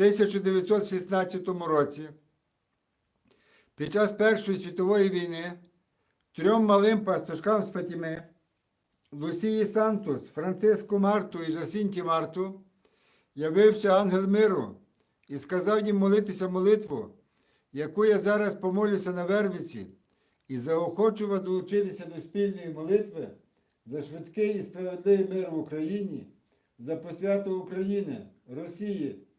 1916 році під час Першої світової війни трьом малим пастушкам з Фатіми Лусії Сантус, Франциску Марту і Жасінті Марту явився ангел миру і сказав їм молитися молитву, яку я зараз помолюся на Вервиці, і заохочу вас долучитися до спільної молитви за швидкий і справедливий мир в Україні, за посвяту України, Росії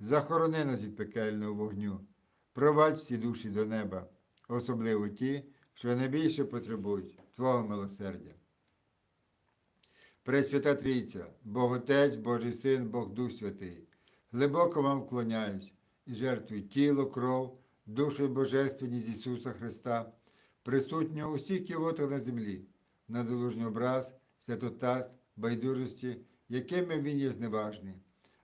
захорони нас від пекельного вогню, провадь всі душі до неба, особливо ті, що найбільше потребують Твого милосердя. Пресвята Трійця, Бог Отець, Божий Син, Бог Дух Святий, глибоко вам вклоняюсь і жертвую тіло, кров, душу і божественність Ісуса Христа, присутнього у всіх ківотах на землі, на долужній образ, святотаз, байдужості, якими Він є зневажний,